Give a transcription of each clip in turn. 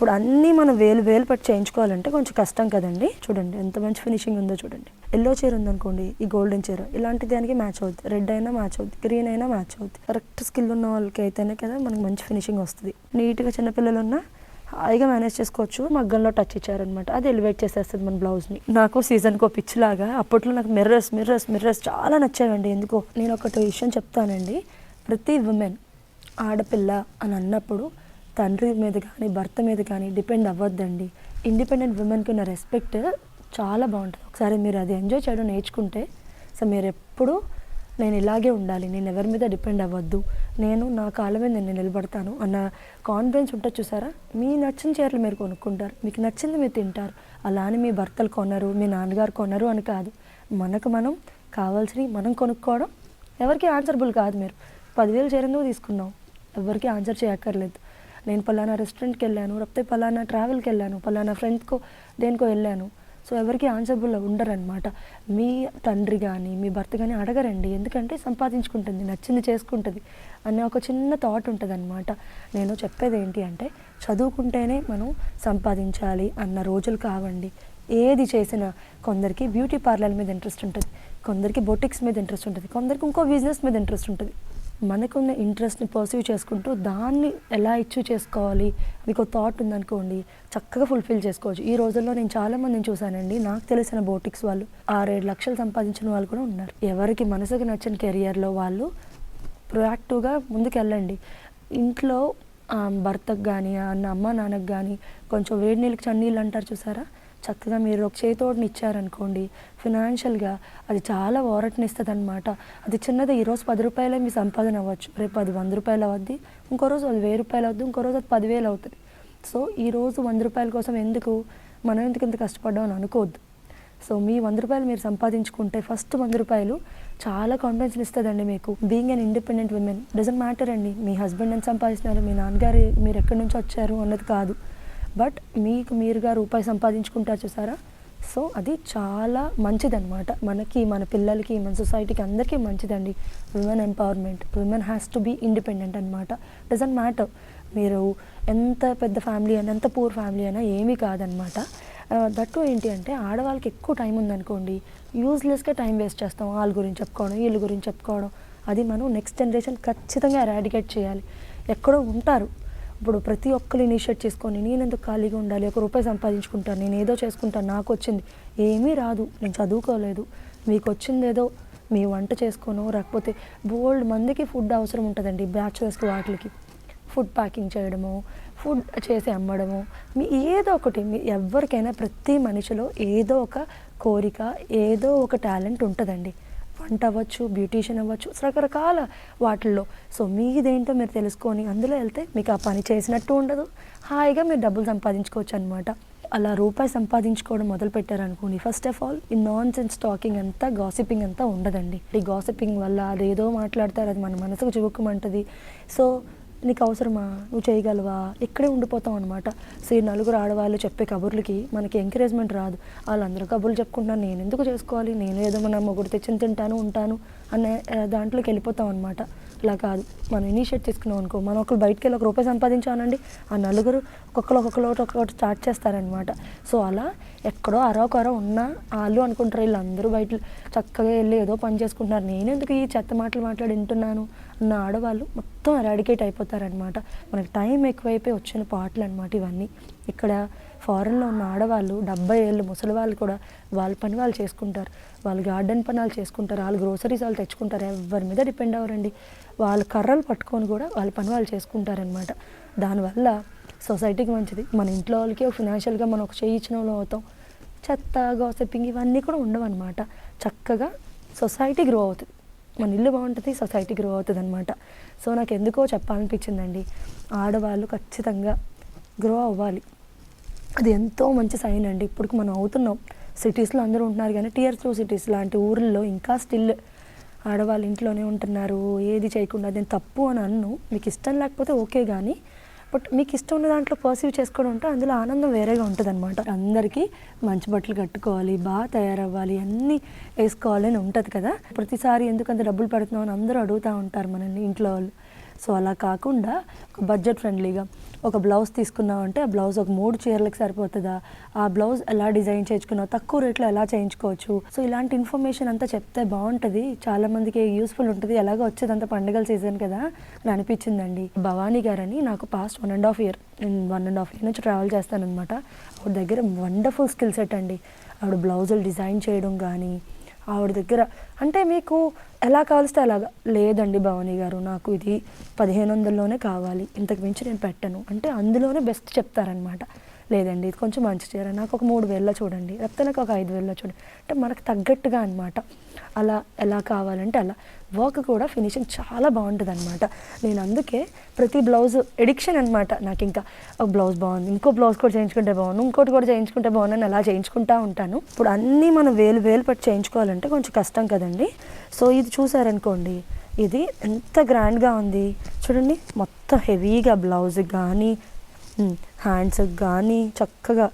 ఇప్పుడు అన్నీ మనం వేలు వేలు పట్టి చేయించుకోవాలంటే కొంచెం కష్టం కదండి. చూడండి ఎంత మంచి ఫినిషింగ్ ఉందో చూడండి. ఎల్లో చీర ఉందనుకోండి ఈ గోల్డెన్ చీర ఇలాంటి దానికి మ్యాచ్ అవుద్ది. రెడ్ అయినా మ్యాచ్ అవుద్ది గ్రీన్ అయినా మ్యాచ్ అవుద్ది. కరెక్ట్ స్కిల్ ఉన్న వాళ్ళకి అయితేనే కదా మనకి మంచి ఫినిషింగ్ వస్తుంది. నీట్గా చిన్నపిల్లలు ఉన్నా హాయిగా మేనేజ్ చేసుకోవచ్చు మగ్గంలో టచ్ ఇచ్చారనమాట. అది ఎలివేట్ చేసేస్తుంది మన బ్లౌజ్ని నాకు సీజన్కి ఒక పిచ్ లాగా అప్పట్లో నాకు మిర్రర్స్ మిర్రర్స్ మిర్రర్స్ చాలా నచ్చాయండి ఎందుకో? నేను ఒకటి విషయం చెప్తానండి ప్రతి ఉమెన్ ఆడపిల్ల అని అన్నప్పుడు తండ్రి మీద కానీ భర్త మీద కానీ డిపెండ్ అవ్వద్దండి. ఇండిపెండెంట్ ఉమెన్కి ఉన్న రెస్పెక్ట్ చాలా బాగుంటుంది. ఒకసారి మీరు అది ఎంజాయ్ చేయడం నేర్చుకుంటే సో మీరు ఎప్పుడు నేను ఇలాగే ఉండాలి నేను ఎవరి మీద డిపెండ్ అవ్వద్దు నేను నా కాళ్ళ మీద నేను నిలబడతాను అన్న కాన్ఫిడెన్స్ ఉంటుంది చూసారా? మీ నచ్చిన చీరలు మీరు కొనుక్కుంటారు మీకు నచ్చింది మీరు తింటారు. అలా అని మీ భర్తలు కొనరు మీ నాన్నగారు కొనరు అని కాదు. మనకు మనం కావాల్సినవి మనం కొనుక్కోవడం ఎవరికి ఆన్సరబుల్ కాదు మీరు. పదివేలు చేరేందుకు తీసుకున్నాం ఎవరికి ఆన్సర్ చేయక్కర్లేదు. నేను పలానా రెస్టారెంట్కి వెళ్ళాను లేకపోతే పలానా ట్రావెల్కి వెళ్ళాను పలానా ఫ్రెండ్స్కో దేనికో వెళ్ళాను. సో ఎవరికి ఆన్సరబుల్ ఉండరనమాట మీ తండ్రి కానీ మీ భర్త కానీ అడగరండి. ఎందుకంటే సంపాదించుకుంటుంది నచ్చింది చేసుకుంటుంది అనే ఒక చిన్న థాట్ ఉంటుంది అనమాట నేను చెప్పేది ఏంటి అంటే చదువుకుంటేనే మనం సంపాదించాలి అన్న రోజులు కావండి. ఏది చేసినా కొందరికి బ్యూటీ పార్లర్ మీద ఇంట్రెస్ట్ ఉంటుంది కొందరికి బొటిక్స్ మీద ఇంట్రెస్ట్ ఉంటుంది కొందరికి ఇంకో బిజినెస్ మీద ఇంట్రెస్ట్ ఉంటుంది. మనకున్న ఇంట్రెస్ట్ని పర్సీవ్ చేసుకుంటూ దాన్ని ఎలా ఇచ్చూ చేసుకోవాలి? మీకు థాట్ ఉందనుకోండి చక్కగా ఫుల్ఫిల్ చేసుకోవచ్చు. ఈ రోజుల్లో నేను చాలా మందిని చూశానండి. నాకు తెలిసిన బోటిక్స్ వాళ్ళు ఆరేడు లక్షలు సంపాదించిన వాళ్ళు కూడా ఉన్నారు. ఎవరికి మనసుకు నచ్చిన కెరియర్లో వాళ్ళు ప్రొయాక్టివ్గా ముందుకెళ్ళండి. ఇంట్లో భర్తకు కానీ అన్న అమ్మ నాన్నకు కానీ కొంచెం వేడి నీళ్ళకి చన్నీళ్ళు అంటారు చూసారా? చక్కగా మీరు ఒక చేతోడిని ఇచ్చారనుకోండి ఫినాన్షియల్గా అది చాలా ఓరటనిస్తుంది అనమాట అది చిన్నది ఈరోజు పది రూపాయలే మీ సంపాదన అవ్వచ్చు. రేపు అది వంద రూపాయలు అవుద్ది ఇంకో రోజు అది వెయ్యి రూపాయలు అవుద్ది ఇంకో రోజు అది పదివేలు అవుతుంది. సో ఈరోజు వంద రూపాయల కోసం ఎందుకు మనం ఎందుకు ఇంత కష్టపడ్డాం అని అనుకోవద్దు. సో మీ వంద రూపాయలు మీరు సంపాదించుకుంటే ఫస్ట్ వంద రూపాయలు చాలా కాన్ఫిడెన్స్ ఇస్తుందండి మీకు. Being an independent women doesn't matter అండి. మీ హస్బెండ్ ఎంత సంపాదిస్తున్నారు మీ నాన్నగారు మీరు ఎక్కడి నుంచి వచ్చారు అన్నది కాదు. బట్ మీకు మీరుగా రూపాయి సంపాదించుకుంటారు చూసారా? సో అది చాలా మంచిదన్నమాట. మనకి మన పిల్లలకి మన సొసైటీకి అందరికీ మంచిదండి. Women empowerment women has to be independent అనమాట డజంట్ మ్యాటర్ మీరు ఎంత పెద్ద ఫ్యామిలీ అయినా ఎంత పూర్ ఫ్యామిలీ అయినా ఏమీ కాదనమాట దట్టు ఏంటి అంటే ఆడవాళ్ళకి ఎక్కువ టైం ఉందనుకోండి యూజ్లెస్గా టైం వేస్ట్ చేస్తాం. వాళ్ళ గురించి చెప్పుకోవడం వీళ్ళ గురించి చెప్పుకోవడం. అది మనం నెక్స్ట్ జనరేషన్ ఖచ్చితంగా ఎరాడికేట్ చేయాలి. ఎక్కడో ఉంటారు. ఇప్పుడు ప్రతి ఒక్కరు ఇనిషియేట్ చేసుకొని నేను ఎందుకు ఖాళీగా ఉండాలి ఒక రూపాయి సంపాదించుకుంటాను నేను ఏదో చేసుకుంటాను నాకు వచ్చింది. ఏమీ రాదు నేను చదువుకోలేదు. మీకు వచ్చింది ఏదో మీ వంట చేసుకోను లేకపోతే బోల్డ్ మందికి ఫుడ్ అవసరం ఉంటుందండి బ్యాచులర్స్కి వాటికి ఫుడ్ ప్యాకింగ్ చేయడము ఫుడ్ చేసి అమ్మడము మీ ఏదో ఒకటి మీ ఎవరికైనా ప్రతి మనిషిలో ఏదో ఒక కోరిక ఏదో ఒక టాలెంట్ ఉంటుందండి. వంట అవ్వచ్చు బ్యూటీషియన్ అవ్వచ్చు రకరకాల వాటిల్లో. సో మీదేంటో మీరు తెలుసుకొని అందులో వెళ్తే మీకు ఆ పని చేసినట్టు ఉండదు. హాయిగా మీరు డబ్బులు సంపాదించుకోవచ్చు అనమాట అలా రూపాయి సంపాదించుకోవడం మొదలు పెట్టారనుకోండి ఫస్ట్ ఆఫ్ ఆల్ ఈ నాన్ సెన్స్ టాకింగ్ అంతా గాసిపింగ్ అంతా ఉండదండి. ఈ గాసిపింగ్ వల్ల అది ఏదో మాట్లాడతారు అది మన మనసుకు చివుక్కుమంటుంది. సో నీకు అవసరమా నువ్వు చేయగలవా? ఇక్కడే ఉండిపోతాం అనమాట సో ఈ నలుగురు ఆడవాళ్ళు చెప్పే కబుర్లకి మనకి ఎంకరేజ్మెంట్ రాదు. వాళ్ళందరూ కబుర్లు చెప్పుకుంటున్నాను నేను ఎందుకు చేసుకోవాలి? నేను ఏదో మన మొగుడు తెచ్చిన తింటాను ఉంటాను అనే దాంట్లోకి వెళ్ళిపోతాం అనమాట అలా కాదు. మనం ఇనిషియేట్ తీసుకున్నాం అనుకో మనం ఒకరు బయటికి వెళ్ళి ఒక రూపాయి సంపాదించానండి ఆ నలుగురు ఒక్కొక్కరు ఒక్కొక్కరు ఒక్కొక్కటి స్టార్ట్ చేస్తారనమాట సో అలా ఎక్కడో అరో ఉన్న వాళ్ళు అనుకుంటారు వీళ్ళందరూ బయట చక్కగా వెళ్ళి ఏదో పని చేసుకుంటున్నారు. నేను ఎందుకు ఈ చెత్త మాటలు మాట్లాడి వింటున్నాను? ఉన్న ఆడవాళ్ళు మొత్తం ఎరాడికేట్ అయిపోతారనమాట మనకి టైం ఎక్కువైపోయి వచ్చిన పాటలు అనమాట ఇవన్నీ. ఇక్కడ ఫారెన్లో ఉన్న ఆడవాళ్ళు డెబ్బై ఏళ్ళు ముసలి వాళ్ళు కూడా వాళ్ళ పని వాళ్ళు చేసుకుంటారు. వాళ్ళు గార్డెన్ పని వాళ్ళు చేసుకుంటారు. వాళ్ళు గ్రోసరీస్ వాళ్ళు తెచ్చుకుంటారు. ఎవరి మీద డిపెండ్ అవ్వరండి. వాళ్ళు కర్రలు పట్టుకొని కూడా వాళ్ళ పని వాళ్ళు చేసుకుంటారనమాట దానివల్ల సొసైటీకి మంచిది. మన ఇంట్లో వాళ్ళకి ఫినాన్షియల్గా మనం ఒక చేయి ఇచ్చిన అవుతాం. చెత్త గాసిపింగ్ ఇవన్నీ కూడా ఉండవన్నమాట. చక్కగా సొసైటీ గ్రో అవుతుంది. మన ఇల్లు బాగుంటుంది సొసైటీ గ్రో అవుతుంది అనమాట సో నాకు ఎందుకో చెప్పాలనిపించిందండి. ఆడవాళ్ళు ఖచ్చితంగా గ్రో అవ్వాలి. అది ఎంతో మంచి సైన్ అండి. ఇప్పుడు మనం అవుతున్నాం. సిటీస్లో అందరూ ఉంటున్నారు కానీ టియర్ టూ సిటీస్ లాంటి ఊర్లలో ఇంకా స్టిల్ ఆడవాళ్ళు ఇంట్లోనే ఉంటున్నారు. ఏది చేయకుండా నేను తప్పు అని అన్ను. మీకు ఇష్టం లేకపోతే ఓకే కానీ బట్ మీకు ఇష్టం ఉన్న దాంట్లో పర్సీవ్ చేసుకోవడం ఉంటే అందులో ఆనందం వేరేగా ఉంటుంది అనమాట అందరికీ మంచి బట్టలు కట్టుకోవాలి బాగా తయారవ్వాలి అన్నీ వేసుకోవాలి అని ఉంటుంది కదా. ప్రతిసారి ఎందుకంత డబ్బులు పెడుతున్నావు అని అందరూ అడుగుతూ ఉంటారు మనల్ని ఇంట్లో వాళ్ళు. సో అలా కాకుండా ఒక బడ్జెట్ ఫ్రెండ్లీగా ఒక బ్లౌజ్ తీసుకున్నామంటే ఆ బ్లౌజ్ ఒక మూడు చీరలకు సరిపోతుందా? ఆ బ్లౌజ్ ఎలా డిజైన్ చేయించుకున్నావు? తక్కువ రేట్లో ఎలా చేయించుకోవచ్చు? సో ఇలాంటి ఇన్ఫర్మేషన్ అంతా చెప్తే బాగుంటుంది. చాలా మందికి యూస్ఫుల్ ఉంటుంది. ఎలాగో వచ్చేదంతా పండుగల సీజన్ కదా అని అనిపించిందండి. భవానీ గారని నాకు past one and half year నేను వన్ అండ్ హాఫ్ ఇయర్ నుంచి ట్రావెల్ చేస్తానన్నమాట. ఆవిడ దగ్గర వండర్ఫుల్ స్కిల్ సెట్ అండి. ఆవిడ బ్లౌజులు డిజైన్ చేయడం కానీ ఆవిడ దగ్గర. అంటే మీకు ఎలా కావాల్స్తే అలాగా? లేదండి భవానీ గారు నాకు ఇది పదిహేను వందల్లోనే కావాలి. ఇంతకు మించి నేను పెట్టను. అంటే అందులోనే బెస్ట్ చెప్తారనమాట లేదండి ఇది కొంచెం మంచి చీర. నాకు ఒక మూడు వేలలో చూడండి. లేకపోతే నాకు ఒక ఐదు వేలలో చూడండి. అంటే మనకు తగ్గట్టుగా అనమాట అలా ఎలా కావాలంటే అలా. వర్క్ కూడా ఫినిషింగ్ చాలా బాగుంటుంది అనమాట నేను అందుకే ప్రతి బ్లౌజ్ ఎడిక్షన్ అనమాట నాకు ఇంకా ఒక బ్లౌజ్ బాగుంది ఇంకో బ్లౌజ్ కూడా చేయించుకుంటే బాగుంది ఇంకోటి కూడా చేయించుకుంటే బాగుంది అని అలా చేయించుకుంటా ఉంటాను. ఇప్పుడు అన్నీ మనం వేలు వేలు పట్టి చేయించుకోవాలంటే కొంచెం కష్టం కదండి. సో ఇది చూసారనుకోండి ఇది ఎంత గ్రాండ్గా ఉంది. చూడండి మొత్తం హెవీగా బ్లౌజ్ కానీ హ్యాండ్స్ కానీ చక్కగా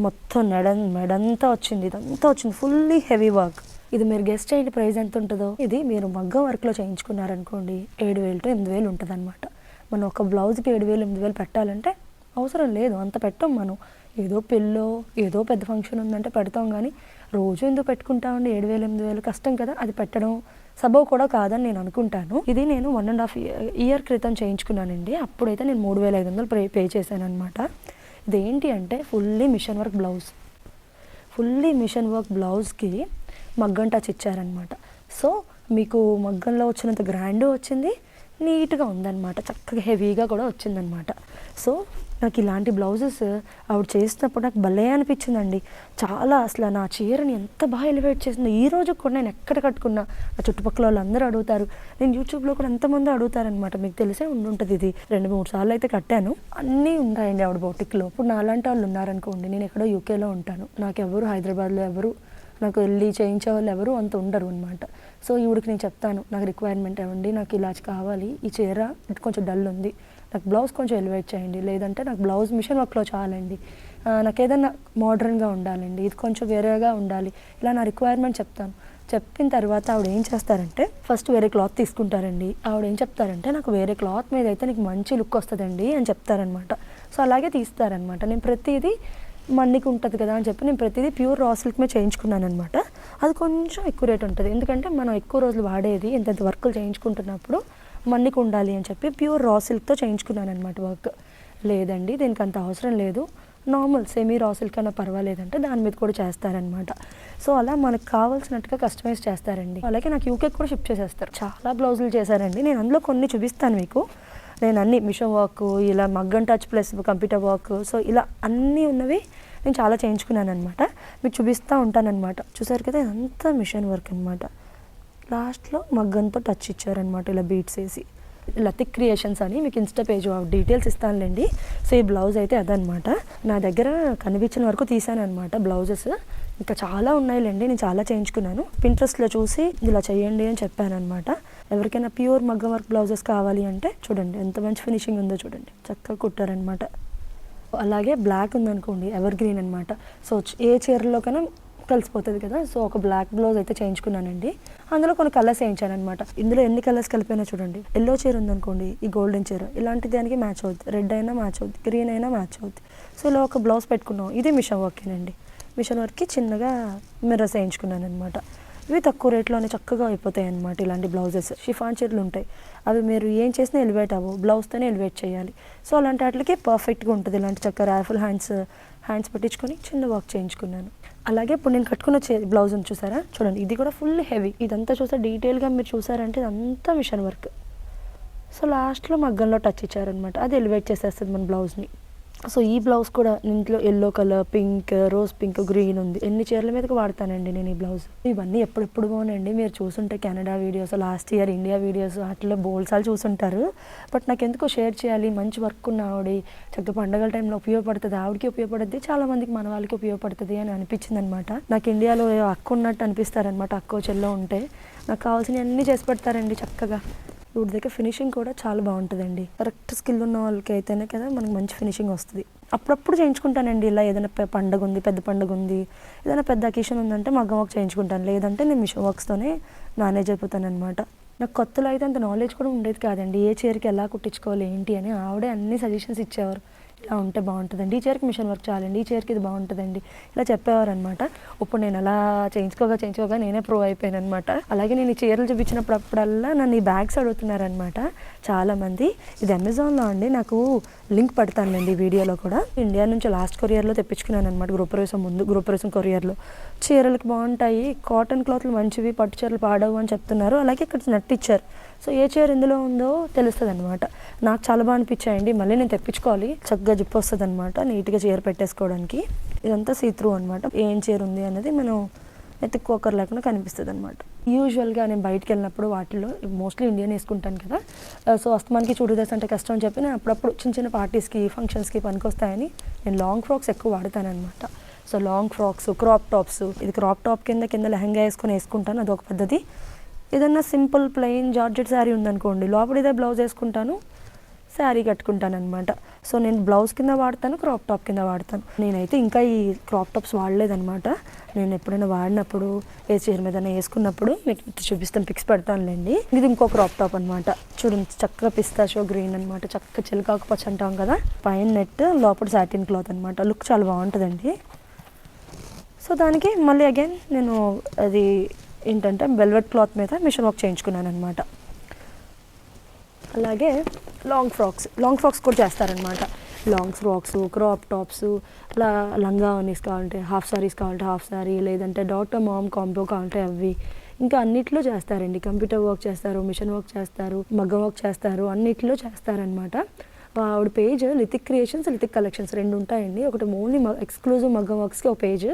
మొత్తం నెడ మెడంతా వచ్చింది. ఇదంతా వచ్చింది. ఫుల్లీ హెవీ వర్క్ ఇది మీరు గెస్ట్ చేయండి ప్రైస్ ఎంత ఉంటుందో? ఇది మీరు మగ్గం వర్క్లో చేయించుకున్నారనుకోండి ఏడు వేలు టు ఎనిమిది వేలు ఉంటుంది అనమాట మనం ఒక బ్లౌజ్కి ఏడు వేలు ఎనిమిది వేలు పెట్టాలంటే అవసరం లేదు. అంత పెట్టం మనం. ఏదో పెళ్ళో ఏదో పెద్ద ఫంక్షన్ ఉందంటే పెడతాం కానీ రోజు ఎందుకు పెట్టుకుంటామండి? ఏడు వేలు ఎనిమిది వేలు కష్టం కదా. అది పెట్టడం సబబు కూడా కాదని నేను అనుకుంటాను. ఇది నేను వన్ అండ్ హాఫ్ ఇయర్ క్రితం చేయించుకున్నానండి. అప్పుడైతే నేను మూడు వేల ఐదు వందలు పే పే చేశాను అనమాట ఇదేంటి అంటే fully machine work blouse fully machine work బ్లౌజ్కి మగ్గం టచ్ ఇచ్చారనమాట సో మీకు మగ్గంలో వచ్చినంత గ్రాండ్ వచ్చింది నీట్గా ఉందన్నమాట. చక్కగా హెవీగా కూడా వచ్చిందనమాట సో నాకు ఇలాంటి బ్లౌజెస్ ఆవిడ చేసినప్పుడు నాకు భలే అనిపించిందండి. చాలా అసలు నా చీరని ఎంత బాగా ఎలివేట్ చేసిందో. ఈ రోజు కూడా నేను ఎక్కడ కట్టుకున్నా నా చుట్టుపక్కల వాళ్ళందరూ అడుగుతారు. నేను యూట్యూబ్లో కూడా ఎంతమంది అడుగుతారనమాట మీకు తెలిసే ఉండుంటుంది ఇది. రెండు మూడు సార్లు అయితే కట్టాను. అన్నీ ఉంటాయండి ఆవిడ బొటిక్లో ఇప్పుడు నా అలాంటి వాళ్ళు ఉన్నారనుకోండి నేను ఎక్కడో యూకేలో ఉంటాను. నాకు ఎవరు హైదరాబాద్లో ఎవరు నాకు వెళ్ళి చేయించే వాళ్ళు ఎవరు అంత ఉండరు అనమాట సో ఈవిడికి నేను చెప్తాను నాకు రిక్వైర్మెంట్ ఇవ్వండి నాకు ఇలా కావాలి. ఈ చీర కొంచెం డల్ ఉంది. నాకు బ్లౌజ్ కొంచెం ఎలివేట్ చేయండి. లేదంటే నాకు బ్లౌజ్ మిషన్ వర్క్లో చాలండి. నాకు ఏదైనా మోడర్న్గా ఉండాలండి. ఇది కొంచెం వేరేగా ఉండాలి. ఇలా నా రిక్వైర్మెంట్ చెప్తాను. చెప్పిన తర్వాత ఆవిడ ఏం చేస్తారంటే ఫస్ట్ వేరే క్లాత్ తీసుకుంటారండి. ఆవిడ ఏం చెప్తారంటే నాకు వేరే క్లాత్ మీద అయితే నీకు మంచి లుక్ వస్తుందండి అని చెప్తారనమాట. సో అలాగే తీస్తారనమాట. నేను ప్రతిదీ మన్నికి ఉంటుంది కదా అని చెప్పి నేను ప్రతిదీ ప్యూర్ రా సిల్క్ మీద చేయించుకున్నాను అనమాట అది కొంచెం ఎక్కువ రేట్ ఉంటుంది. ఎందుకంటే మనం ఎక్కువ రోజులు వాడేది ఇంత వర్కులు చేయించుకుంటున్నప్పుడు మన్నికి ఉండాలి అని చెప్పి ప్యూర్ రా సిల్క్తో చేయించుకున్నాను అనమాట వర్క్ లేదండి దీనికి అంత అవసరం లేదు. నార్మల్ సెమీ రా సిల్క్ అయినా పర్వాలేదంటే దాని మీద కూడా చేస్తారనమాట సో అలా మనకు కావాల్సినట్టుగా కస్టమైజ్ చేస్తారండి. అలాగే నాకు యూకే కూడా షిప్ చేసేస్తారు. చాలా బ్లౌజులు చేశారండి. నేను అందులో కొన్ని చూపిస్తాను మీకు. నేను అన్ని మిషన్ వర్క్ ఇలా మగ్గం touch plus computer work so ఇలా అన్నీ ఉన్నవి నేను చాలా చేయించుకున్నాను అనమాట మీకు చూపిస్తూ ఉంటానన్నమాట. చూసారు కదా అంతా మిషన్ వర్క్ అనమాట లాస్ట్లో మగ్గంతో టచ్ ఇచ్చారనమాట ఇలా బీట్స్ వేసి. లతిక్ క్రియేషన్స్ అని మీకు ఇన్స్టా పేజ్ డీటెయిల్స్ ఇస్తానులేండి. సో ఈ బ్లౌజ్ అయితే అదనమాట నా దగ్గర కనిపించిన వరకు తీసాను అనమాట బ్లౌజెస్. ఇంకా చాలా ఉన్నాయిలేండి నేను చాలా చేయించుకున్నాను. పింట్రెస్ట్లో చూసి ఇలా చేయండి అని చెప్పాను అనమాట ఎవరికైనా ప్యూర్ మగ్గం వర్క్ బ్లౌజెస్ కావాలి అంటే చూడండి ఎంత మంచి ఫినిషింగ్ ఉందో చూడండి. చక్కగా కుట్టారనమాట అలాగే బ్లాక్ ఉందనుకోండి ఎవర్ గ్రీన్ అనమాట సో ఏ చీరలోకైనా కలిసిపోతుంది కదా. సో ఒక బ్లాక్ బ్లౌజ్ అయితే చేయించుకున్నానండి. అందులో కొన్ని కలర్స్ వేయించాను అనమాట ఇందులో ఎన్ని కలర్స్ కలిపినా చూడండి. ఎల్లో చీర ఉందనుకోండి ఈ గోల్డెన్ చీర ఇలాంటి దానికి మ్యాచ్ అవుద్ది. రెడ్ అయినా మ్యాచ్ అవుద్ది. గ్రీన్ అయినా మ్యాచ్ అవుద్ది. సో ఇలా ఒక బ్లౌజ్ పెట్టుకున్నాం. ఇది మిషన్ వర్కేనండి మిషన్ వర్క్కి చిన్నగా మిర్రర్స్ వేయించుకున్నాను అనమాట ఇవి తక్కువ రేట్లోనే చక్కగా అయిపోతాయి అనమాట ఇలాంటి బ్లౌజెస్ షిఫాన్ చీరలు ఉంటాయి. అవి మీరు ఏం చేసినా ఎలివేట్ అవ్వవు. బ్లౌజ్తోనే ఎలివేట్ చేయాలి. సో అలాంటి వాటికి పర్ఫెక్ట్గా ఉంటుంది ఇలాంటి చక్క రాఫుల్ హ్యాండ్స్ హ్యాండ్స్ పెట్టించుకొని చిన్న వర్క్ చేయించుకున్నాను. అలాగే ఇప్పుడు నేను కట్టుకున్న చే బ్లౌజ్ ఉంది చూసారా? చూడండి ఇది కూడా ఫుల్ హెవీ ఇదంతా చూసా డీటెయిల్గా మీరు చూసారంటే ఇదంతా మిషన్ వర్క్ సో లాస్ట్లో మగ్గంలో టచ్ ఇచ్చారనమాట అది ఎలివేట్ చేసేస్తుంది మన బ్లౌజ్ని సో ఈ బ్లౌజ్ కూడా ఇంట్లో yellow colour pink rose pink green ఉంది. ఎన్ని చీరల మీదకి వాడతానండి నేను ఈ బ్లౌజ్? ఇవన్నీ ఎప్పుడెప్పుడు పోనండి. మీరు చూసుంటే Canada videos last year India videos అట్లా బోల్సాలు చూసుంటారు. బట్ నాకు ఎందుకో షేర్ చేయాలి. మంచి వర్క్ ఉన్న ఆవిడ చక్కగా పండగల టైంలో ఉపయోగపడుతుంది. ఆవిడకి ఉపయోగపడుతుంది చాలా మందికి మన వాళ్ళకి ఉపయోగపడుతుంది అని అనిపించింది అనమాట నాకు ఇండియాలో అక్క ఉన్నట్టు అనిపిస్తారనమాట అక్కో చెల్లో ఉంటే. నాకు కావాల్సినవి అన్నీ చేసి పెడతారండి చక్కగా. వీటి దగ్గర ఫినిషింగ్ కూడా చాలా బాగుంటుందండి. కరెక్ట్ స్కిల్ ఉన్న వాళ్ళకి అయితేనే కదా మనకి మంచి ఫినిషింగ్ వస్తుంది. అప్పుడప్పుడు చేయించుకుంటానండి. ఇలా ఏదైనా పండగ ఉంది పెద్ద పండగ ఉంది ఏదైనా పెద్ద అకేషన్ ఉందంటే మగ్గం వర్క్ చేయించుకుంటాను. లేదంటే నేను మిషన్ వర్క్స్తోనే మేనేజ్ అయిపోతాను అనమాట నాకు కొత్తలో అయితే అంత నాలెడ్జ్ కూడా ఉండేది కాదండి. ఏ చీరకి ఎలా కుట్టించుకోవాలి ఏంటి అని ఆవిడే అన్ని సజెషన్స్ ఇచ్చేవారు. ఇలా ఉంటే బాగుంటుందండి. ఈ చీరకి మిషన్ వర్క్ చాలండి. ఈ చీరకి ఇది బాగుంటుందండి. ఇలా చెప్పేవారు అనమాట ఇప్పుడు నేను అలా చేయించుకోగా చేయించుకోగా నేనే ప్రూవ్ అయిపోయాను అనమాట అలాగే నేను ఈ చీరలు చూపించినప్పుడు అప్పుడల్లా నన్ను ఈ బ్యాగ్స్ అడుగుతున్నారనమాట చాలామంది ఇది అమెజాన్లో అండి. నాకు లింక్ పెడతానులేండి వీడియోలో కూడా. ఇండియా నుంచి లాస్ట్ కొరియర్లో తెప్పించుకున్నాను అనమాట గృహప్రవేశం ముందు గృహప్రవేశం కొరియర్లో. చీరలకు బాగుంటాయి కాటన్ క్లాత్లు మంచివి పట్టు చీరలు పాడవు అని చెప్తున్నారు. అలాగే ఇక్కడ నట్టు ఇచ్చారు. సో ఏ చీర ఎందులో ఉందో తెలుస్తుంది అనమాట నాకు చాలా బాగా అనిపించాయండి. మళ్ళీ నేను తెప్పించుకోవాలి. చక్కగా జిప్పు వస్తుంది అనమాట నీట్గా చీర పెట్టేసుకోవడానికి. ఇదంతా సీత్రూ అనమాట ఏం చీర ఉంది అనేది మనం ఎత్తుక్కోకర్ లేకుండా కనిపిస్తుంది అనమాట యూజువల్గా నేను బయటకు వెళ్ళినప్పుడు వాటిలో మోస్ట్లీ ఇండియన్ వేసుకుంటాను కదా. సో అస్తమానికి చూడదేస్ అంటే కష్టం అని చెప్పి నేను అప్పుడప్పుడు చిన్న చిన్న పార్టీస్కి ఫంక్షన్స్కి పనికొస్తాయని నేను లాంగ్ ఫ్రాక్స్ ఎక్కువ వాడతాను అనమాట so long frocks crop tops ఇది క్రాప్ టాప్ కింద కింద లెహంగా వేసుకొని వేసుకుంటాను. అదొక పద్ధతి. ఏదన్నా సింపుల్ ప్లెయిన్ జార్జెట్ శారీ ఉందనుకోండి లోపల ఇదే బ్లౌజ్ వేసుకుంటాను. శారీ కట్టుకుంటాను అనమాట సో నేను బ్లౌజ్ కింద వాడతాను క్రాప్ టాప్ కింద వాడతాను. నేనైతే ఇంకా ఈ క్రాప్ టాప్స్ వాడలేదనమాట నేను ఎప్పుడైనా వాడినప్పుడు ఏ చీర మీద వేసుకున్నప్పుడు మీకు చూపిస్తాను పిక్స్ పెడతానులేండి. ఇది ఇంకో క్రాప్ టాప్ అనమాట చూడండి చక్కగా పిస్తాషో గ్రీన్ అనమాట చక్కగా చిలకాకు పచ్చ అంటాం కదా? పైన నెట్ లోపల సాటిన్ క్లాత్ అనమాట లుక్ చాలా బాగుంటుందండి. సో దానికి మళ్ళీ అగైన్ నేను అది ఏంటంటే వెల్వెట్ క్లాత్ మీద మిషన్ వర్క్ చేయించుకున్నాను అనమాట అలాగే లాంగ్ ఫ్రాక్స్ లాంగ్ ఫ్రాక్స్ కూడా చేస్తారనమాట లాంగ్ ఫ్రాక్స్ క్రాప్ టాప్స్ అలా లంగా ఓనీస్ కావాలంటే హాఫ్ సారీస్ కావాలంటే హాఫ్ సారీ లేదంటే డాక్టర్ మామ్ కాంబో కావాలంటే అవి ఇంకా అన్నిట్లో చేస్తారండి. కంప్యూటర్ వర్క్ చేస్తారు మిషన్ వర్క్ చేస్తారు మగ్గం వర్క్ చేస్తారు అన్నిట్లో చేస్తారనమాట ఆవిడ page Lithik creations Lithik collections రెండు ఉంటాయండి. ఒకటి ఓన్లీ ఎక్స్క్లూజివ్ మగ్గం వర్క్స్కి ఒక పేజ్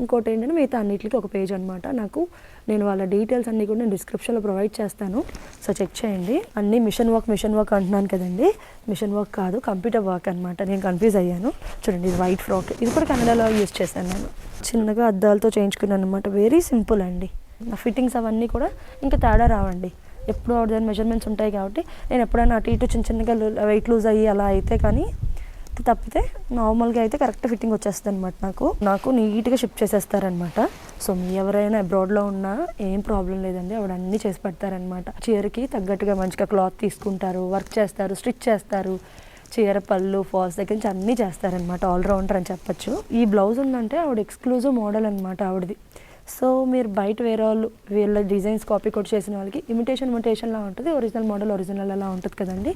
ఇంకోటి ఏంటంటే మిగతా అన్నిటికీ ఒక పేజ్ అనమాట నాకు నేను వాళ్ళ డీటెయిల్స్ అన్నీ కూడా నేను డిస్క్రిప్షన్లో ప్రొవైడ్ చేస్తాను. సో చెక్ చేయండి. అన్నీ మిషన్ వర్క్ మిషన్ వర్క్ అంటున్నాను కదండి. మిషన్ వర్క్ కాదు కంప్యూటర్ వర్క్ అనమాట నేను కన్ఫ్యూజ్ అయ్యాను. చూడండి ఇది వైట్ ఫ్రాక్ ఇది కూడా కెనడాలో యూస్ చేశాను నేను. చిన్నగా అద్దాలతో చేయించుకున్నాను అనమాట వెరీ సింపుల్ అండి. నా ఫిట్టింగ్స్ అవన్నీ కూడా ఇంకా తేడా రావండి. ఎప్పుడు దాని మెజర్మెంట్స్ ఉంటాయి కాబట్టి నేను ఎప్పుడైనా అటు ఇటు చిన్న చిన్నగా వెయిట్ లూజ్ అయ్యి అలా అయితే కానీ తప్పితే నార్మల్గా అయితే కరెక్ట్ ఫిట్టింగ్ వచ్చేస్తుంది అనమాట నాకు. నాకు నీట్గా షిఫ్ట్ చేసేస్తారనమాట సో మీ ఎవరైనా అబ్రాడ్లో ఉన్నా ఏం ప్రాబ్లం లేదండి. ఆవిడ అన్నీ చేసి పెడతారనమాట చీరకి తగ్గట్టుగా మంచిగా క్లాత్ తీసుకుంటారు వర్క్ చేస్తారు స్టిచ్ చేస్తారు. చీర పళ్ళు ఫాల్స్ దగ్గర నుంచి అన్నీ చేస్తారనమాట ఆల్రౌండర్ అని చెప్పొచ్చు. ఈ బ్లౌజ్ ఉందంటే ఆవిడ ఎక్స్క్లూజివ్ మోడల్ అనమాట ఆవిడది. సో మీరు బయట వేరే వాళ్ళు వీళ్ళ డిజైన్స్ కాపీ కూడా చేసిన వాళ్ళకి ఇమిటేషన్ ఇమిటేషన్లా ఉంటుంది. ఒరిజినల్ మోడల్ ఒరిజినల్ అలా ఉంటుంది కదండి.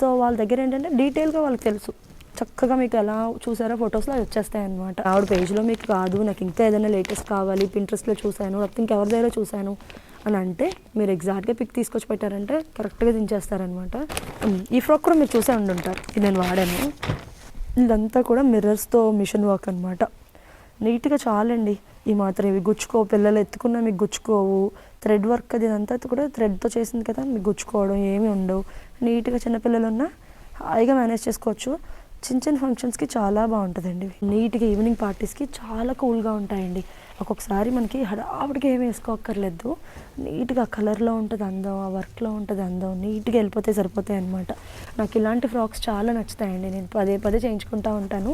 సో వాళ్ళ దగ్గర ఏంటంటే డీటెయిల్గా వాళ్ళకి తెలుసు. చక్కగా మీకు ఎలా చూసారో ఫొటోస్లో అవి వచ్చేస్తాయి అనమాట ఆవిడ పేజ్లో మీకు కాదు నాకు ఇంకా ఏదైనా లేటెస్ట్ కావాలి పింట్రెస్ట్లో చూశాను లేకపోతే ఇంకెవరి దగ్గర చూశాను అని అంటే మీరు ఎగ్జాక్ట్గా పిక్ తీసుకొచ్చి పెట్టారంటే కరెక్ట్గా దించేస్తారనమాట ఈ ఫ్రాక్ కూడా మీరు చూసే ఉండుంటారు ఇది నేను వాడాను. ఇదంతా కూడా మిర్రర్స్తో మిషన్ వర్క్ అనమాట నీట్గా చాలండి. ఈ మాత్రం ఇవి గుచ్చుకో పిల్లలు ఎత్తుకున్నా మీకు గుచ్చుకోవు. థ్రెడ్ వర్క్ అది ఇదంతా కూడా థ్రెడ్తో చేసింది కదా మీకు గుచ్చుకోవడం ఏమీ ఉండవు. నీట్గా చిన్నపిల్లలు ఉన్నా హాయిగా మేనేజ్ చేసుకోవచ్చు. చిన్న చిన్న ఫంక్షన్స్కి చాలా బాగుంటుందండి నీట్గా ఈవినింగ్ పార్టీస్కి చాలా కూల్గా ఉంటాయండి. ఒక్కొక్కసారి మనకి హడావుడికి ఏమి వేసుకోక్కర్లేదు. నీట్గా కలర్లో ఉంటుంది అందం ఆ వర్క్లో ఉంటుంది అందం నీట్గా వెళ్ళిపోతే సరిపోతాయి అనమాట నాకు ఇలాంటి ఫ్రాక్స్ చాలా నచ్చుతాయండి. నేను పదే పదే చేయించుకుంటూ ఉంటాను.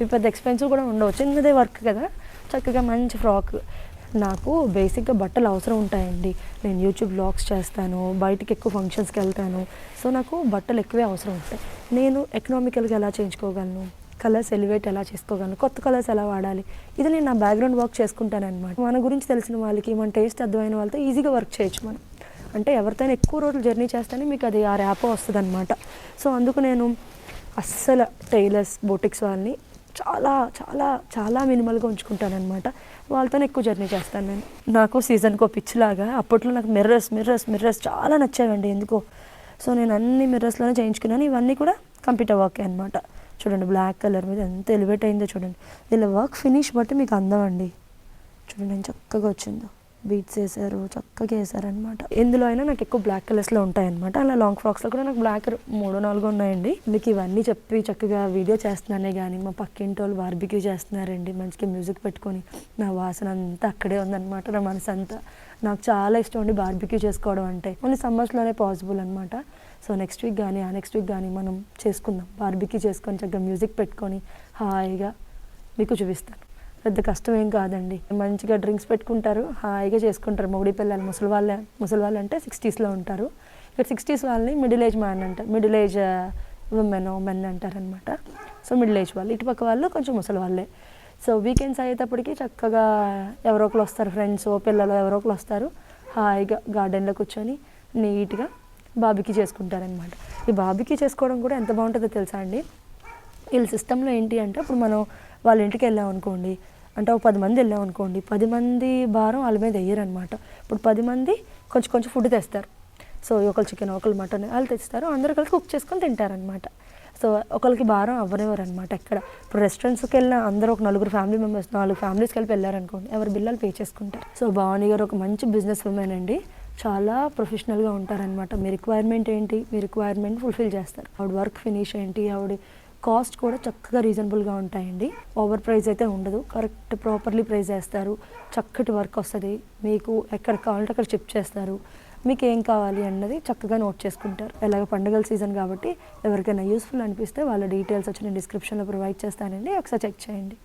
ఇవి పెద్ద ఎక్స్పెన్సివ్ కూడా ఉండవు. చిన్నదే వర్క్ కదా. చక్కగా మంచి ఫ్రాక్ నాకు బేసిక్గా బట్టలు అవసరం ఉంటాయండి. నేను యూట్యూబ్ బ్లాగ్స్ చేస్తాను బయటికి ఎక్కువ ఫంక్షన్స్కి వెళ్తాను. సో నాకు బట్టలు ఎక్కువే అవసరం ఉంటాయి. నేను ఎకనామికల్గా ఎలా చేయించుకోగలను? కలర్స్ ఎలివేట్ ఎలా చేసుకోగలను? కొత్త కలర్స్ ఎలా వాడాలి? ఇది నేను నా బ్యాక్గ్రౌండ్ వర్క్ చేసుకుంటాను అనమాట మన గురించి తెలిసిన వాళ్ళకి మన టేస్ట్ అర్థమైన వాళ్ళతో ఈజీగా వర్క్ చేయొచ్చు మనం. అంటే ఎవరితోనే ఎక్కువ రోజులు జర్నీ చేస్తేనే మీకు అది ఆ ర్యాప్ వస్తుంది అనమాట సో అందుకు నేను అస్సలు టైలర్స్ బొటిక్స్ వాళ్ళని చాలా చాలా చాలా మినిమల్గా ఉంచుకుంటాను అనమాట వాళ్ళతోనే ఎక్కువ జర్నీ చేస్తాను నేను. నాకు సీజన్కో పిచ్చిలాగా అప్పట్లో నాకు మిర్రర్స్ మిర్రర్స్ మిర్రర్స్ చాలా నచ్చాయండి ఎందుకో. సో నేను అన్ని మిర్రర్స్లోనే చేయించుకున్నాను. ఇవన్నీ కూడా కంప్యూటర్ వర్క్ అనమాట చూడండి బ్లాక్ కలర్ మీద ఎంత ఎలివేట్ అయిందో చూడండి. ఇలా వర్క్ ఫినిష్ బట్టి మీకు అందం అండి. చూడండి చక్కగా వచ్చిందో. బీట్స్ వేసారు చక్కగా వేసారనమాట ఎందులో అయినా నాకు ఎక్కువ బ్లాక్ కలర్స్లో ఉంటాయన్నమాట. అలా లాంగ్ ఫ్రాక్స్లో కూడా నాకు బ్లాక్ మూడు నాలుగు ఉన్నాయండి. మీకు ఇవన్నీ చెప్పి చక్కగా వీడియో చేస్తున్నానే కానీ మా పక్కింటి వాళ్ళు బార్బిక్యూ చేస్తున్నారండి. మంచిగా మ్యూజిక్ పెట్టుకొని నా వాసన అంతా అక్కడే ఉందన్నమాట నా మనసు అంతా నాకు చాలా ఇష్టం అండి బార్బిక్యూ చేసుకోవడం అంటే. ఓన్లీ సమ్మర్స్లోనే పాసిబుల్ అనమాట సో నెక్స్ట్ వీక్ కానీ ఆ నెక్స్ట్ వీక్ కానీ మనం చేసుకుందాం. బార్బిక్యూ చేసుకొని చక్కగా మ్యూజిక్ పెట్టుకొని హాయిగా మీకు చూపిస్తాను. పెద్ద కష్టం ఏం కాదండి. మంచిగా డ్రింక్స్ పెట్టుకుంటారు హాయిగా చేసుకుంటారు. మొగుడి పిల్లలు ముసలి వాళ్ళ ముసలి వాళ్ళు అంటే సిక్స్టీస్లో ఉంటారు. ఇక్కడ సిక్స్టీస్ వాళ్ళని మిడిల్ ఏజ్ మ్యాన్ అంటారు మిడిల్ ఏజ్ ఉమెన్ మెన్ అంటారనమాట. సో మిడిల్ ఏజ్ వాళ్ళు. ఇటుపక్క వాళ్ళు కొంచెం ముసలి వాళ్ళే సో వీకెండ్స్ అయ్యేటప్పటికి చక్కగా ఎవరో ఒకరు వస్తారు ఫ్రెండ్స్ పిల్లలు ఎవరో ఒకరు వస్తారు. హాయిగా గార్డెన్లో కూర్చొని నీట్గా బాబికి చేసుకుంటారనమాట. ఈ బాబికి చేసుకోవడం కూడా ఎంత బాగుంటుందో తెలుసా అండి? వీళ్ళ సిస్టంలో ఏంటి అంటే ఇప్పుడు మనం వాళ్ళ ఇంటికి వెళ్ళాం అనుకోండి అంటే ఒక పది మంది వెళ్ళాం అనుకోండి పది మంది భారం వాళ్ళ మీద వేయరనమాట ఇప్పుడు పది మంది కొంచెం కొంచెం ఫుడ్ తెస్తారు. సో ఒకళ్ళు చికెన్ ఒకళ్ళు మటన్ వాళ్ళు తెస్తారు. అందరూ కలిసి కుక్ చేసుకొని తింటారనమాట సో ఒకరికి భారం అవ్వనివ్వరు అనమాట ఎక్కడ. ఇప్పుడు రెస్టారెంట్స్కి వెళ్ళిన అందరూ ఒక నలుగురు ఫ్యామిలీ మెంబర్స్ నాలుగు ఫ్యామిలీస్కి వెళ్ళి వెళ్ళారనుకోండి ఎవరి బిల్లలు పే చేసుకుంటారు. సో భవానీ గారు ఒక మంచి బిజినెస్ ఉమెన్ అండి. చాలా ప్రొఫెషనల్గా ఉంటారనమాట మీ రిక్వైర్మెంట్ ఏంటి? మీ రిక్వైర్మెంట్ ఫుల్ఫిల్ చేస్తారు. ఆవిడ వర్క్ ఫినిష్ ఏంటి? ఆవిడ కాస్ట్ కూడా చక్కగా రీజనబుల్గా ఉంటాయండి. ఓవర్ ప్రైస్ అయితే ఉండదు. కరెక్ట్ ప్రాపర్లీ ప్రైస్ వేస్తారు. చక్కటి వర్క్ వస్తుంది. మీకు ఎక్కడ కావాలంటే అక్కడ షిప్ చేస్తారు. మీకు ఏం కావాలి అన్నది చక్కగా నోట్ చేసుకుంటారు. ఎలాగ పండుగల సీజన్ కాబట్టి ఎవరికైనా యూస్ఫుల్ అనిపిస్తే వాళ్ళ డీటెయిల్స్ వచ్చి నేను డిస్క్రిప్షన్లో ప్రొవైడ్ చేస్తానండి. ఒకసారి చెక్ చేయండి.